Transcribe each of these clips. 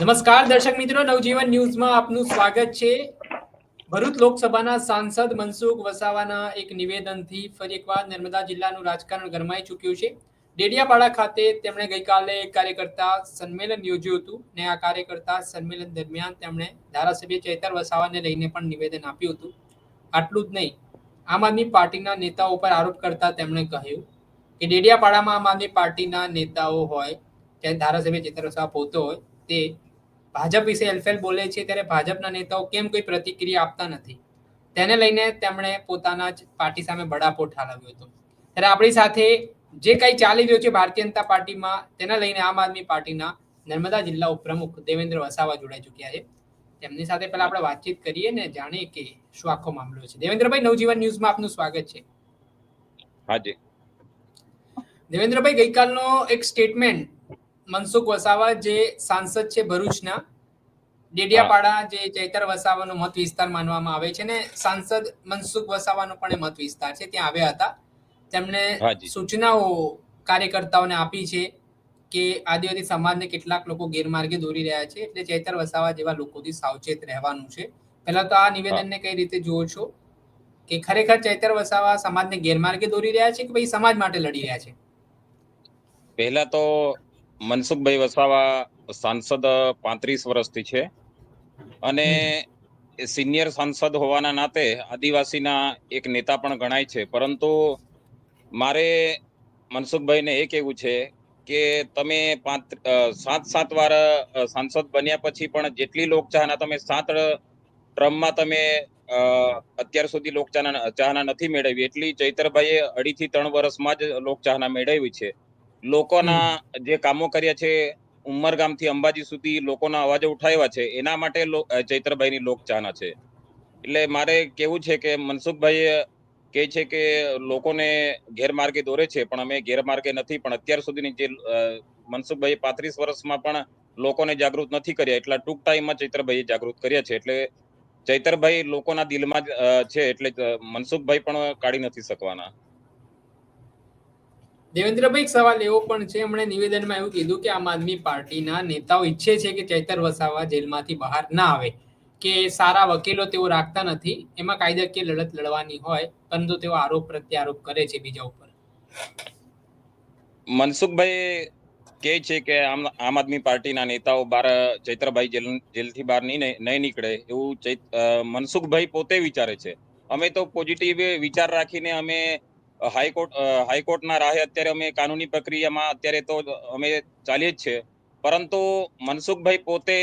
નમસ્કાર, દર્શક મિત્રો નવજીવન ન્યૂઝમાં આપનું સ્વાગત છે. ભરૂચ લોકસભાના સાંસદ મનસુખ વસાવાના એક નિવેદનથી ફરી એકવાર નર્મદા જિલ્લાનું રાજકારણ ગરમાઈ ચૂક્યું છે. ડેડિયાપાડા ખાતે તેમણે ગઈકાલે એક કાર્યકર્તા સંમેલન યોજ્યું હતું ને આ કાર્યકર્તા સંમેલન દરમિયાન તેમણે ધારાસભ્ય ચૈતર વસાવાને લઈને પણ નિવેદન આપ્યું હતું. આટલું જ નહીં, આમ આદમી પાર્ટીના નેતાઓ પર આરોપ કરતા તેમણે કહ્યું કે ડેડિયાપાડામાં આમ આદમી પાર્ટીના નેતાઓ હોય ત્યાં ધારાસભ્ય ચેતર વસાવા પોતે હોય, તે ભાજપ વિશે એલફેલ બોલે છે ત્યારે ભાજપના નેતાઓ કેમ કોઈ પ્રતિક્રિયા આપતા નથી? તેને લઈને તેમણે પોતાના જ પાર્ટી સામે બડાપો ઠાલવ્યો હતો. ત્યારે આપણી સાથે જે કંઈ ચાલી રહ્યું છે ભારતીય જનતા પાર્ટીમાં તેના લઈને આમ આદમી પાર્ટીના નર્મદા જિલ્લા ઉપપ્રમુખ દેવેન્દ્ર વસાવા જોડાઈ ચૂક્યા છે. તેમની સાથે પહેલા આપણે વાતચીત કરીએ ને જાણીએ કે શું આખો મામલો છે. દેવેન્દ્રભાઈ નવજીવન ન્યૂઝમાં આપનું સ્વાગત છે. હાજી દેવેન્દ્રભાઈ ગઈકાલનો એક સ્ટેટમેન્ટ મનસુખ વસાવા જે સાંસદ છે ભરૂચના ડેડિયાપાડા જે ચૈતર વસાવાનો મત વિસ્તાર માનવામાં આવે છે ને સાંસદ મનસુખ વસાવાનો પણ મત વિસ્તાર છે ત્યાં આવ્યા હતા. તેમણે સૂચનાઓ કાર્યકર્તાઓને આપી છે કે આદિવાસી સમાજને કેટલાક લોકો ગેરમાર્ગે દોરી રહ્યા છે એટલે ચૈતર વસાવા જેવા લોકોથી સાવચેત રહેવાનું છે. પહેલા તો આ નિવેદનને કઈ રીતે જુઓ છો? કે ખરેખર ચૈતર વસાવા સમાજને ગેરમાર્ગે દોરી રહ્યા છે કે ભાઈ સમાજ માટે લડી રહ્યા છે? પહેલા તો મનસુખભાઈ વસાવા સાંસદ પાંત્રીસ વર્ષથી છે અને સિનિયર સાંસદ હોવાના નાતે આદિવાસીના એક નેતા પણ ગણાય છે. પરંતુ મારે મનસુખભાઈને એ કહેવું છે કે તમે પાંચ સાત સાત વાર સાંસદ બન્યા પછી પણ જેટલી લોકચાહના તમે સાત ટ્રમમાં તમે અત્યાર સુધી લોકચાહના, ચાહના નથી મેળવી. એટલી ચૈતરભાઈએ અઢીથી ત્રણ વર્ષમાં જ લોકચાહના મેળવી છે. લોકોના જે કામો કર્યા છે ઉમરગામથી અંબાજી સુધી લોકોના અવાજો ઉઠાવ્યા છે એના માટે ચૈતરભાઈની લોકચાહના છે. એટલે મારે કેવું છે કે મનસુખભાઈ કહે છે કે લોકોને ગેરમાર્ગે દોરે છે પણ અમે ગેરમાર્ગે નથી પણ અત્યાર સુધીની જે મનસુખભાઈ પાંત્રીસ વર્ષમાં પણ લોકોને જાગૃત નથી કર્યા એટલા ટૂંક ટાઈમમાં ચૈતરભાઈએ જાગૃત કર્યા છે એટલે ચૈતરભાઈ લોકોના દિલમાં જ છે એટલે મનસુખભાઈ પણ કાઢી નથી શકવાના. દેવેન્દ્રભાઈ, એક સવાલ એવો પણ છે. એમણે નિવેદનમાં એવું કીધું કે આમ આદમી પાર્ટીના નેતાઓ ઈચ્છે છે કે ચૈતર વસાવા જેલમાંથી બહાર ના આવે, કે સારા વકીલો તેઓ રાખતા નથી, એમાં કાયદાકીય લડત લડવાની હોય, પરંતુ તેઓ આરોપ પ્રત્યારોપ કરે છે બીજા ઉપર. મનસુખભાઈ કે છે કે આમ આમ આદમી પાર્ટીના નેતાઓ બાર ચૈત્રભાઈ જેલ, જેલથી બહાર નહીં નહીં નીકળે એવું મનસુખભાઈ પોતે વિચારે છે. અમે તો પોઝિટિવ વિચાર રાખીને અમે હાઈકોર્ટ હાઈકોર્ટના રાહે અત્યારે અમે કાનૂની પ્રક્રિયામાં અત્યારે તો અમે ચાલીએ જ છે પરંતુ મનસુખભાઈ પોતે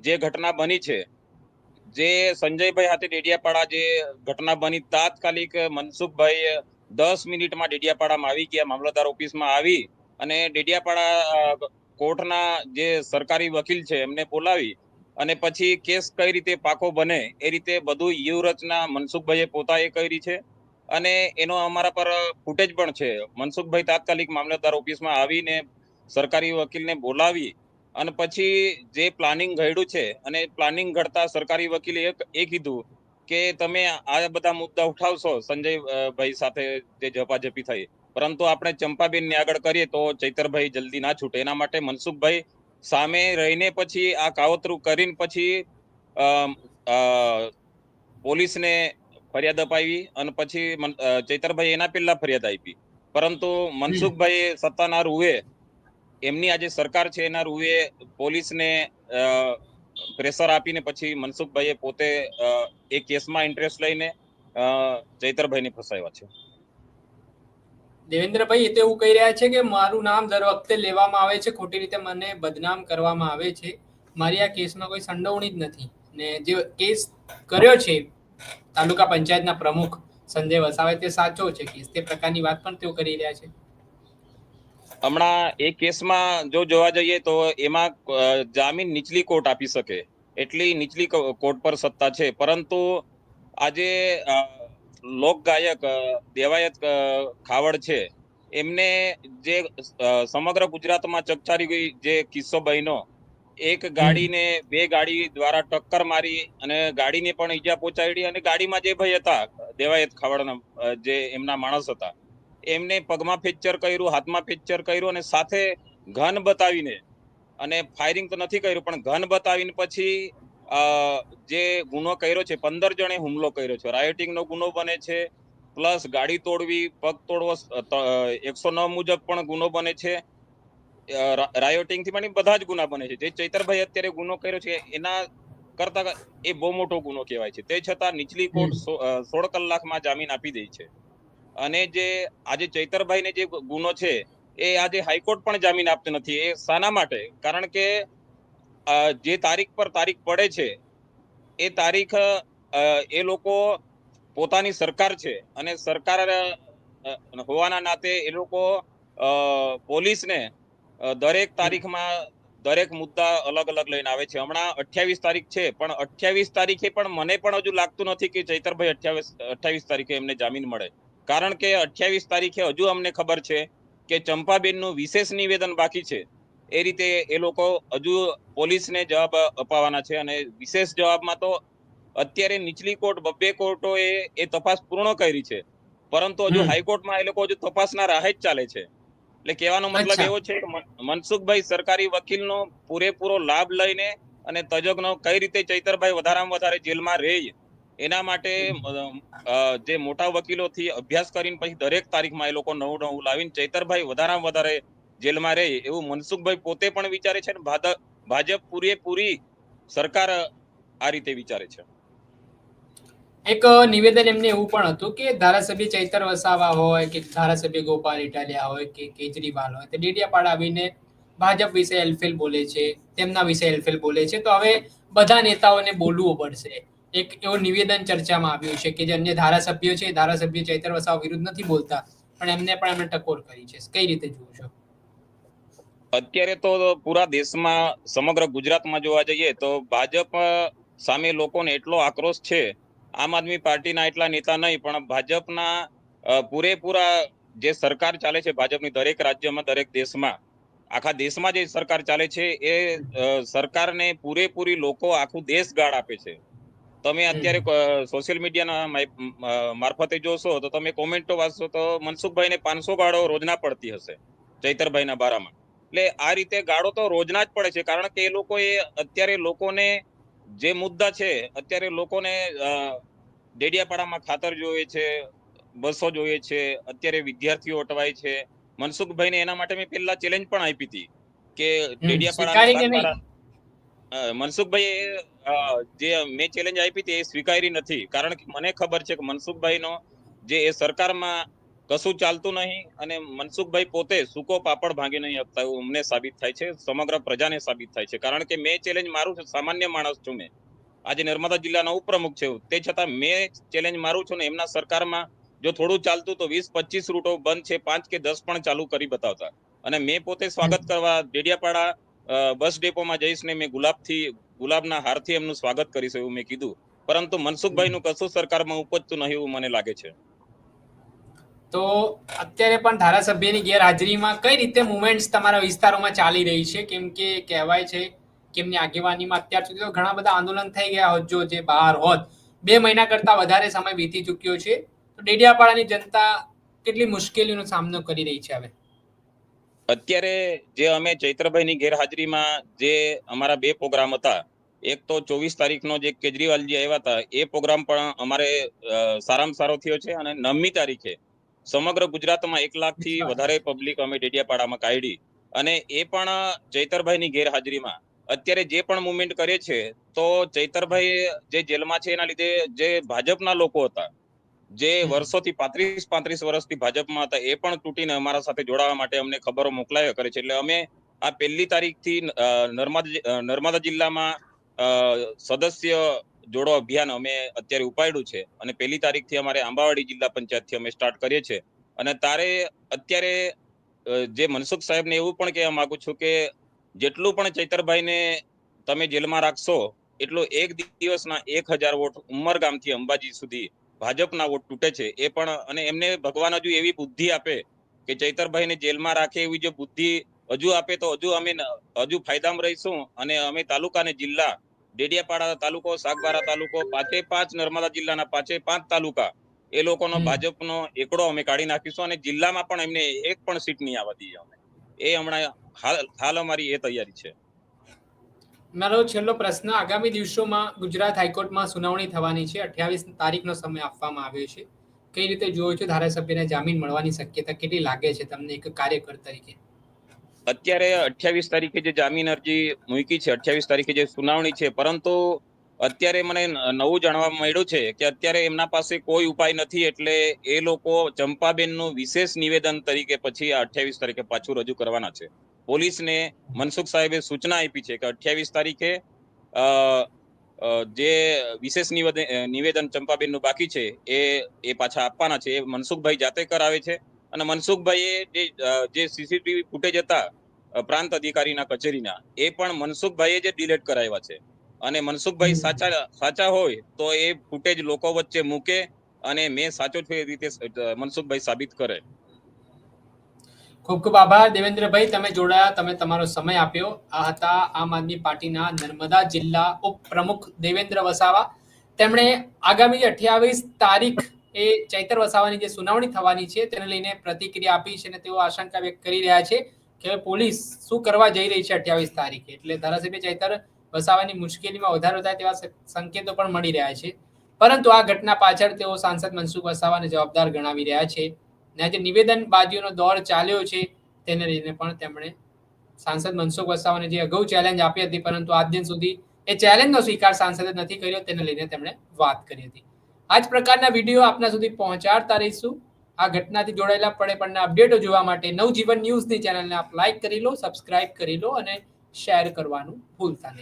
જે ઘટના બની છે, જે સંજયભાઈ હાથે ડેડિયાપાડા જે ઘટના બની, તાત્કાલિક મનસુખભાઈ દસ મિનિટમાં ડેડિયાપાડામાં આવી ગયા, મામલતદાર ઓફિસમાં આવી અને ડેડિયાપાડા કોર્ટના જે સરકારી વકીલ છે એમને બોલાવી અને પછી કેસ કઈ રીતે પાકો બને એ રીતે બધું વ્યૂહરચના મનસુખભાઈએ પોતાએ કરી છે. અને એનો અમારા પર ફૂટેજ પણ છે. મનસુખભાઈ તાત્કાલિક મામલતદાર ઓફિસમાં આવીને સરકારી વકીલને બોલાવી અને પછી જે પ્લાનિંગ ઘડ્યું છે અને પ્લાનિંગ ઘડતા સરકારી વકીલે એક એ કીધું કે તમે આ બધા મુદ્દા ઉઠાવશો સંજયભાઈ સાથે જે ઝપાઝપી થઈ. પરંતુ આપણે ચંપાબેનને આગળ કરીએ તો ચૈતરભાઈ જલ્દી ના છૂટે. એના માટે મનસુખભાઈ સામે રહીને પછી આ કાવતરું કરીને પછી પોલીસને ફરિયાદ અપાવી અને પછી ચૈતરભાઈ એના પહેલા ફરિયાદ આપી. પરંતુ મનસુખભાઈ સત્તાના રૂએ, એમની આજે સરકાર છે એના રૂએ પોલીસને પ્રેશર આપીને પછી મનસુખભાઈએ પોતે એ કેસમાં ઇન્ટરેસ્ટ લઈને ચૈતરભાઈને ફસાવ્યા છે. દેવેન્દ્રભાઈ, એ તો એવું કહી રહ્યા છે કે મારું નામ દર વખતે લેવામાં આવે છે, ખોટી રીતે મને બદનામ કરવામાં આવે છે. મારી આ કેસમાં કોઈ સંડોવણી જ નથી. ને જે કેસ કર્યો છે તાલુકા પંચાયતના પ્રમુખ સંજય વસાવે તે સાચો છે કેસ તે પ્રકારની વાત પણ તેઓ કરી રહ્યા છે. હમણાં એ કેસમાં જો જોવા જઈએ તો એમાં જામીન નીચલી કોર્ટ આપી શકે. એટલી નીચલી કોર્ટ પર સત્તા છે. પરંતુ આજે લોક ગાયક દેવાયત ખાવડ છે. એમને જે સમગ્ર ગુજરાતમાં ચકચારી ગઈ જે કિસ્સો બન્યો એક ગાડીને બે ગાડી દ્વારા ટક્કર મારી અને ગાડીને પણ ઈજા પહોંચાડી અને ગાડીમાં જે ભાઈ હતા, દેવાયત ખાવડના જે એમના માણસ હતા, એમને પગમાં ફ્રેક્ચર કર્યું, હાથમાં ફ્રેક્ચર કર્યું અને સાથે ઘન બતાવીને અને ફાયરિંગ તો નથી કર્યું, પણ ઘન બતાવીને પછી જે ગુનો કર્યો છે, પંદર જણે હુમલો કર્યો છે. રાયોટિંગનો ગુનો બને છે, પ્લસ ગાડી તોડવી, પગ તોડવો એકસો નવ મુજબ પણ ગુનો બને છે. રાયોટિંગથી પણ બધા જ ગુના બને છે. જે ચૈતરભાઈ અત્યારે ગુનો કર્યો છે એના કરતા એ બહુ મોટો ગુનો કહેવાય છે. તે છતાં નીચલી કોર્ટ સોળ કલાકમાં જામીન આપી દે છે. અને જે આજે ચૈતરભાઈને જે ગુનો છે એ આજે હાઈકોર્ટ પણ જામીન આપતી નથી. એ શાના માટે? કારણ કે જે તારીખ પર તારીખ પડે છે એ તારીખ એ લોકો પોતાની સરકાર છે. અને સરકાર હોવાના નાતે એ લોકો પોલીસને દરેક તારીખમાં દરેક મુદ્દા અલગ અલગ લઈને આવે છે. હમણાં અઠ્યાવીસ તારીખ છે પણ અઠ્યાવીસ તારીખે પણ મને પણ હજુ લાગતું નથી કે ચૈતરભાઈ અઠ્યાવીસ અઠ્યાવીસ તારીખે એમને જામીન મળે. કારણ કે અઠ્યાવીસ તારીખે હજુ અમને ખબર છે કે ચંપાબેનનું વિશેષ નિવેદન બાકી છે. એ રીતે એ લોકો હજુ પોલીસને જવાબ અપાવવાના છે અને વિશેષ જવાબમાં તો અત્યારે નીચલી કોર્ટ બબ્બે કોર્ટો એ એ તપાસ પૂર્ણ કરી છે. પરંતુ હજુ હાઈકોર્ટમાં એ લોકો હજુ તપાસના રાહે જ ચાલે છે. એટલે કહેવાનો મતલબ એવો છે કે મનસુખભાઈ સરકારી વકીલનો પૂરેપૂરો લાભ લઈને અને તજજ્ઞો કઈ રીતે ચૈતરભાઈ વધારામાં વધારે જેલમાં રહે એના માટે જે મોટા વકીલોથી અભ્યાસ કરીને પછી દરેક તારીખમાં એ લોકો નવું નવું લાવીને ચૈતરભાઈ વધારામાં વધારે જેલમાં રહે એવું મનસુખભાઈ પોતે પણ વિચારે છે અને ભાજપ પૂરેપૂરી સરકાર આ રીતે વિચારે છે. એક નિવેદન એમને એવું પણ હતું કે ધારાસભ્ય ચૈતર વસાવા હોય કે ધારાસભ્ય ગોપાલ ઇટાલિયા હોય કે કેજરીવાલ હોય, તે ડેડિયાપાડ આવીને ભાજપ વિશે એલફેલ બોલે છે, તેમના વિશે એલફેલ બોલે છે. તો હવે બધા નેતાઓને બોલવું પડશે. એક એવું નિવેદન ચર્ચામાં આવ્યું છે કે જે અન્ય ધારાસભ્યો છે ધારાસભ્ય ચૈતર વસાવા વિરુદ્ધ નથી બોલતા, પણ એમને પણ એમણે ટકોર કરી છે. કઈ રીતે જુઓ છો? અત્યારે તો પૂરા દેશમાં સમગ્ર ગુજરાતમાં જોવા જઈએ તો ભાજપ સામે લોકોને એટલો આક્રોશ છે આમ આદમી પાર્ટીના એટલા નેતા નહીં પણ ભાજપના પૂરેપૂરા જે સરકાર ચાલે છે ભાજપની દરેક રાજ્યમાં દરેક દેશમાં આખા દેશમાં જે સરકાર ચાલે છે એ સરકારને પૂરેપૂરી લોકો આખું દેશ ગાળ આપે છે. તમે અત્યારે સોશિયલ મીડિયાના મારફતે જોશો તો તમે કોમેન્ટો વાંચશો તો મનસુખભાઈને પાંચસો ગાળો રોજના પડતી હશે ચૈતરભાઈના બારામાં. એટલે આ રીતે ગાળો તો રોજના જ પડે છે કારણ કે એ લોકો એ અત્યારે લોકોને જે મુદ્દા છે અત્યારે લોકોને ડેડિયાપાડામાં ખાતર જોઈએ છે બસો જોઈએ છે અત્યારે વિદ્યાર્થીઓ અટવાય છે. મનસુખભાઈને એના માટે મેં પહેલા ચેલેન્જ પણ આપી હતી કે અ, મનસુખભાઈ જે મેં ચેલેન્જ આપી હતી એ સ્વીકારી નથી. કારણ કે મને ખબર છે કે મનસુખભાઈનો જે એ સરકારમાં કશું ચાલતું નહીં અને મનસુખભાઈ પોતે સૂકો પાપડ ભાંગી નહીં આપતા એવું અમને સાબિત થાય છે, સમગ્ર પ્રજાને સાબિત થાય છે. કારણ કે મેં ચેલેન્જ મારું છું, સામાન્ય માણસ છું મેં. આજે નર્મદા જિલ્લાનો ઉપપ્રમુખ છે તે છતાં મેં ચેલેન્જ મારું છું ને એમના સરકારમાં જો થોડું ચાલતું તો વીસ પચીસ રૂટો બંધ છે, પાંચ કે દસ પણ ચાલુ કરી બતાવતા. અને મેં પોતે સ્વાગત કરવા ડેડિયાપાડા બસ ડેપોમાં જઈશ ને મેં ગુલાબથી, ગુલાબના હારથી એમનું સ્વાગત કરીશ એવું મેં કીધું. પરંતુ મનસુખભાઈનું કશું સરકારમાં ઉપજતું નહીં એવું મને લાગે છે. તો અત્યારે પણ ધારાસભ્યની ગેરહાજરીમાં કઈ રીતે મુવમેન્ટ્સ તમારા વિસ્તારોમાં ચાલી રહી છે? કેમ કે કહેવાય છે કે એમની આગેવાનીમાં અત્યાર સુધી તો ઘણા બધા આંદોલન થઈ ગયા હોત, જો જે બહાર હોત. બે મહિના કરતા વધારે સમય વીતી ચૂક્યો છે. તો ડેડિયાપાડાની જનતા કેટલી મુશ્કેલીનો સામનો કરી રહી છે હવે? અત્યારે જે અમે ચૈત્રભાઈની ગેરહાજરીમાં જે અમારા બે પ્રોગ્રામ હતા, એક તો ચોવીસ તારીખનો જે કેજરીવાલજી આવ્યા હતા, એ પ્રોગ્રામ પણ અમારે સારામાં સારો થયો છે અને નવમી તારીખે સમગ્ર ગુજરાતમાં એક લાખથી વધારે પબ્લિક અમે ડેડિયાપાડામાં કાઢી. અને એ પણ ચૈતરભાઈની ગેરહાજરીમાં. અત્યારે જે પણ મુવમેન્ટ કરે છે તો ચૈતરભાઈ જે જેલમાં છે એના લીધે જે ભાજપના લોકો હતા જે વર્ષોથી પાંત્રીસ પાંત્રીસ વર્ષથી ભાજપમાં હતા એ પણ તૂટીને અમારા સાથે જોડાવા માટે અમને ખબરો મોકલાવ્યા કરે છે. એટલે અમે આ પહેલી તારીખથી નર્મદા નર્મદા જિલ્લામાં સદસ્ય જોડો અભિયાન અમે અત્યારે ઉપાડ્યું છે અને પહેલી તારીખથી અમારે આંબાવાડી જિલ્લા પંચાયતથી અમે સ્ટાર્ટ કરીએ છીએ. અને તારે અત્યારે જે મનસુખ સાહેબને એવું પણ કહેવા માંગુ છું કે જેટલું પણ ચૈતરભાઈને તમે જેલમાં રાખશો, એટલો એક દિવસના એક હજાર વોટ ઉમરગામથી અંબાજી સુધી ભાજપના વોટ તૂટે છે. એ પણ, અને એમને ભગવાન હજુ એવી બુદ્ધિ આપે કે ચૈતરભાઈને જેલમાં રાખે એવી જો બુદ્ધિ હજુ આપે તો હજુ અમે હજુ ફાયદામાં રહીશું. અને અમે તાલુકા અને જિલ્લા ડેડિયાપાડા તાલુકો સાગબારા તાલુકો પાંચે પાંચ નર્મદા જિલ્લાના પાંચે પાંચ તાલુકા. એ લોકોનો ભાજપનો એકડો અમે કાઢી નાખીશું અને જિલ્લામાં પણ એમને એક પણ સીટ નહીં આવવા દઈએ અમે. એ હમણાં હાલ હાલ અમારી એ તૈયારી છે. મારો છેલ્લો પ્રશ્ન આગામી દિવસોમાં ગુજરાત હાઈકોર્ટમાં સુનાવણી થવાની છે. અઠ્યાવીસ તારીખનો સમય આપવામાં આવ્યો છે. કઈ રીતે જોવો છો? ધારાસભ્યને જામીન મળવાની શક્યતા કેટલી લાગે છે તમને એક કાર્યકર તરીકે? અત્યારે અઠ્યાવીસ તારીખે જે જામીન અરજી મૂકી છે, અઠ્યાવીસ તારીખે જે સુનાવણી છે, પરંતુ અત્યારે મને નવું જાણવા મળ્યું છે કે અત્યારે એમના પાસે કોઈ ઉપાય નથી એટલે એ લોકો ચંપાબેનનું વિશેષ નિવેદન તરીકે પછી આ અઠ્યાવીસ તારીખે પાછું રજૂ કરવાના છે. પોલીસને મનસુખ સાહેબે સૂચના આપી છે કે અઠ્યાવીસ તારીખે જે વિશેષ નિવેદન ચંપાબેનનું બાકી છે, એ એ પાછા આપવાના છે. એ મનસુખભાઈ જાતે કરાવે છે. અને મનસુખભાઈએ જે જે સીસીટીવી ફૂટેજ હતા પ્રાંત અધિકારીના કચેરીના એ પણ મનસુખભાઈએ જે ડિલેટ કરાવ્યા છે. અને મનસુખભાઈ સાચા સાચા હોય તો એ ફૂટેજ લોકો વચ્ચે મૂકે અને મેં સાચો છું એ રીતે મનસુખભાઈ સાબિત કરે. ખૂબ ખૂબ આભાર. દેવેન્દ્રભાઈ તમે જોડાયા તમે તમારો સમય આપ્યો. આ હતા આમ આદમી પાર્ટીના નર્મદા જિલ્લા ઉપપ્રમુખ દેવેન્દ્ર વસાવા. તેમણે આગામી અઠ્યાવીસ તારીખ એ ચૈતર વસાવાની જે સુનાવણી થવાની છે તેને લઈને પ્રતિક્રિયા આપી છે અને તેઓ આશંકા વ્યક્ત કરી રહ્યા છે. કે પોલીસ શું કરવા જઈ રહી છે અઠ્યાવીસ તારીખે? એટલે ધારાસભ્ય ચૈતર વસાવાની મુશ્કેલીમાં વધારો થાય તેવા સંકેતો પણ મળી રહ્યા છે. પરંતુ આ ઘટના પાછળ તેઓ સાંસદ મનસુખ વસાવાને જવાબદાર ગણાવી રહ્યા છે. ને આજે નિવેદનબાજીઓનો દોર ચાલ્યો છે, તેને લઈને પણ તેમણે સાંસદ મનસુખ વસાવાને જે અગાઉ ચેલેન્જ આપી હતી, પરંતુ આજ દિન સુધી એ ચેલેન્જનો સ્વીકાર સાંસદે નથી કર્યો, તેને લઈને તેમણે વાત કરી હતી. આ જ પ્રકારના વીડિયો આપના સુધી પહોંચાડતા રહીશું. આ ઘટનાથી જોડાયેલા પડે પડના અપડેટો જોવા માટે નવજીવન ન્યૂઝની ચેનલને આપ લાઈક કરી લો સબસ્ક્રાઇબ કરી લો અને શેર કરવાનું ભૂલતા નહીં.